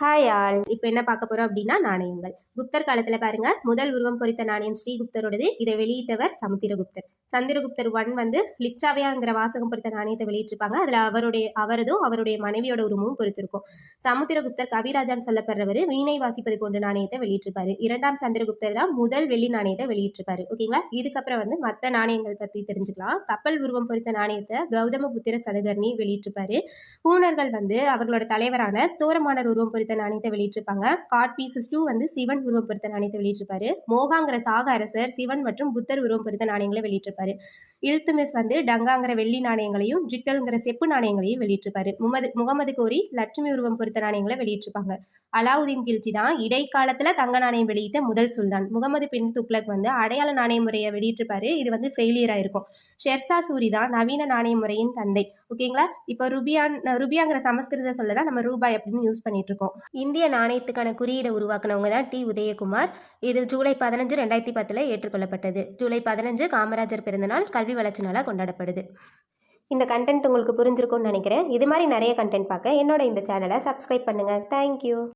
Hi all இப்போ என்ன பார்க்க போகிறோம் அப்படின்னா நாணயங்கள். குப்தர் காலத்தில் பாருங்க முதல் உருவம் பொறித்த நாணயம் ஸ்ரீகுப்தரோடது. இதை வெளியிட்டவர் சமுத்திரகுப்தர். சந்திரகுப்தர் ஒன் வந்து லிஸ்டாவியாங்கிற வாசகம் பொறித்த நாணயத்தை வெளியிட்டிருப்பாங்க. அதில் அவருடைய அவரதும் அவருடைய மனைவியோட உருவமும் பொறித்திருக்கும். சமுத்திரகுப்தர் கவிராஜான்னு சொல்லப்படுறவர் வீணை வாசிப்பது போன்ற நாணயத்தை வெளியிட்டிருப்பாரு. இரண்டாம் சந்திரகுப்தர் தான் முதல் வெள்ளி நாணயத்தை வெளியிட்டிருப்பாரு. ஓகேங்களா இதுக்கப்புறம் வந்து மற்ற நாணயங்கள் பற்றி தெரிஞ்சுக்கலாம். கப்பல் உருவம் பொறித்த நாணயத்தை கௌதம புத்திர சதகர்ணி வெளியிட்டிருப்பாரு. பூனர்கள் வந்து அவர்களோட தலைவரான தோரமானர் உருவம் பொறித்த நாணயத்தை வெளியிட்டிருப்பாங்க. காட் பீசஸ் டூ வந்து சிவன் உருவம் பொறித்த நாணயத்தை வெளியிட்டிருப்பாரு. மோகாங்கிற சாக அரசர் சிவன் மற்றும் புத்தர் உருவம் பொறித்த நாணயங்களை வெளியிட்டிருப்பாரு. இல்துமிஸ் வந்து டங்காங்கிற வெள்ளி நாணயங்களையும் ஜிட்டல்ங்கிற செப்பு நாணயங்களையும் வெளியிட்டிருப்பாரு. முகமது முகமது கோரி லட்சுமி உருவம் பொறுத்த நாணயங்களை வெளியிட்டிருப்பாங்க. அலாவுதீன் கில்ஜி தான் இடைக்காலத்தில் தங்க நாணயம் வெளியிட்ட முதல் சுல்தான். முகமது பின் துக்ளக் வந்து அடையாள நாணய முறையை வெளியிட்டிருப்பாரு. இது வந்து ஃபெயிலியராக இருக்கும். ஷெர்சா சூரி தான் நவீன நாணய முறையின் தந்தை. ஓகேங்களா? இப்போ ருபியான் ருபியாங்கிற சமஸ்கிருத சொல்ல தான் நம்ம ரூபாய் அப்படின்னு யூஸ் பண்ணிட்டு இருக்கோம் இந்திய நாணயத்துக்கான குறியீடை உருவாக்குனவங்க தான் டி. உதயகுமார். இது ஜூலை பதினஞ்சு ரெண்டாயிரத்தி பத்தில் ஏற்றுக்கொள்ளப்பட்டது. ஜூலை பதினஞ்சு காமராஜர் பிறந்தநாள் கல்வி வளர்ச்சி நாளாக கொண்டாடப்படுது. இந்த கண்டென்ட் உங்களுக்கு புரிஞ்சிருக்கும்னு நினைக்கிறேன். இது மாதிரி நிறைய கண்டென்ட் பார்க்க என்னோட இந்த சேனலை சப்ஸ்கிரைப் பண்ணுங்கள் தேங்க்யூ